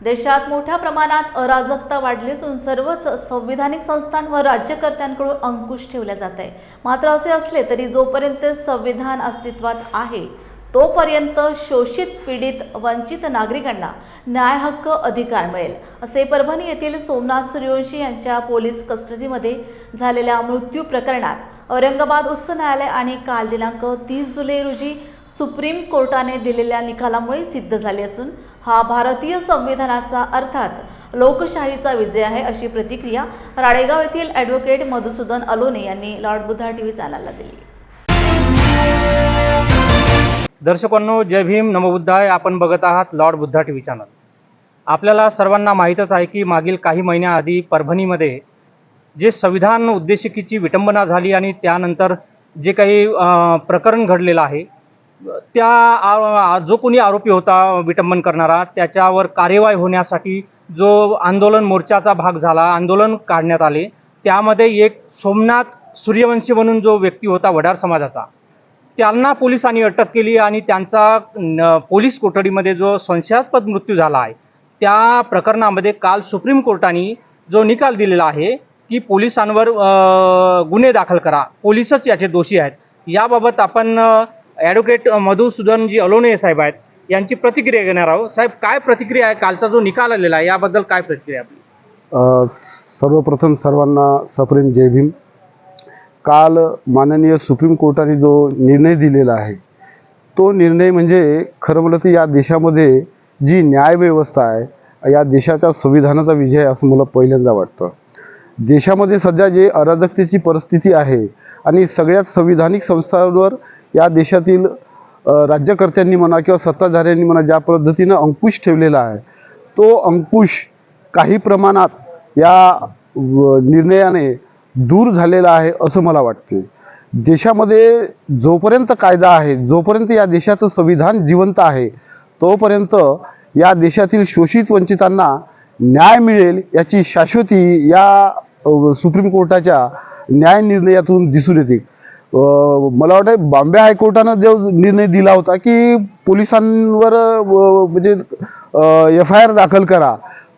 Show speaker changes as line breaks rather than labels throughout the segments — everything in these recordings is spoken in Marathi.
देशात मोठ्या प्रमाणात अराजकता वाढली असून सर्वच संविधानिक संस्थांवर राज्यकर्त्यांकडून अंकुश ठेवला जात आहे. मात्र असे असले तरी जोपर्यंत संविधान अस्तित्वात आहे तोपर्यंत शोषित पीडित वंचित नागरिकांना न्याय हक्क अधिकार मिळेल असे परभणी येथील सोमनाथ सूर्यवंशी यांच्या पोलीस कस्टडीमध्ये झालेल्या मृत्यू प्रकरणात औरंगाबाद उच्च न्यायालय आणि काल दिनांक तीस जुलै रोजी सुप्रीम कोर्टाने दिलेल्या निकालामुळे सिद्ध झाले असून हा भारतीय संविधानाचा अर्थात लोकशाहीचा विजय आहे अशी प्रतिक्रिया राळेगाव येथील ॲडव्होकेट मधुसूदन अलोने यांनी लॉर्ड बुद्धा टी व्ही चॅनलला दिली.
दर्शकांनो जय भीम नमबुद्धाय. आपण बघत आहात Lord Buddha T V channel. आपल्याला सर्वांना माहीतच आहे की मागील काही महिन्याआधी परभणीमध्ये जे संविधान उद्देशिकेची विटंबना झाली आणि त्यानंतर जे काही प्रकरण घडलेलं आहे त्या जो कोणी आरोपी होता विटंबन करणारा त्याच्यावर कार्यवाही होण्यासाठी जो आंदोलन मोर्चाचा भाग झाला आंदोलन काढण्यात आले त्यामध्ये एक सोमनाथ सूर्यवंशी म्हणून जो व्यक्ती होता वडार समाजाचा त्यांना पोलिसांनी अटक केली आणि त्यांचा न- पोलीस कोठडीमध्ये जो संशयास्पद मृत्यू झाला आहे त्या प्रकरणामध्ये काल सुप्रीम कोर्टाने जो निकाल दिलेला आहे की पोलिसांवर गुन्हे दाखल करा पोलीसच याचे दोषी आहेत. याबाबत आपण ॲडव्होकेट मधुसूदनजी अलोने साहेब आहेत. यांची प्रतिक्रिया घेणार आहोत. साहेब काय प्रतिक्रिया आहे? कालचा जो निकाल आलेला आहे याबद्दल काय प्रतिक्रिया आहे? आपली
सर्वप्रथम सर्वांना सप्रेम जय भीम. काल माननीय सुप्रीम कोर्टाने जो निर्णय दिलेला आहे तो निर्णय म्हणजे खरं म्हटलं तर या देशामध्ये जी न्यायव्यवस्था आहे या देशाच्या संविधानाचा विजय असं मला पहिल्यांदा वाटतं. देशामध्ये सध्या जे अराजकतेची परिस्थिती आहे आणि सगळ्यात संविधानिक संस्थांवर या देशातील राज्यकर्त्यांनी म्हणा किंवा सत्ताधाऱ्यांनी म्हणा ज्या पद्धतीनं अंकुश ठेवलेला आहे तो अंकुश काही प्रमाणात या निर्णयाने दूर झालेला आहे असं मला वाटते. देशामध्ये जोपर्यंत कायदा आहे जोपर्यंत या देशाचं संविधान जिवंत आहे तोपर्यंत या देशातील शोषित वंचितांना न्याय मिळेल याची शाश्वती या सुप्रीम कोर्टाच्या न्याय निर्णयातून दिसून येते. मला वाटतं बॉम्बे हायकोर्टानं जो निर्णय दिला होता की पोलिसांवर म्हणजे एफ आय आर दाखल करा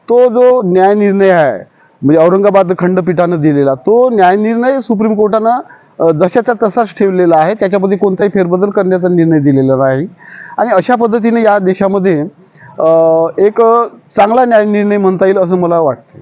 तो जो न्याय निर्णय आहे म्हणजे औरंगाबाद खंडपीठानं दिलेला तो न्याय निर्णय सुप्रीम कोर्टानं जशाचा तसाच ठेवलेला आहे त्याच्यामध्ये कोणताही फेरबदल करण्याचा निर्णय दिलेला नाही. आणि अशा पद्धतीने या देशामध्ये एक चांगला न्याय निर्णय म्हणता येईल असं मला वाटते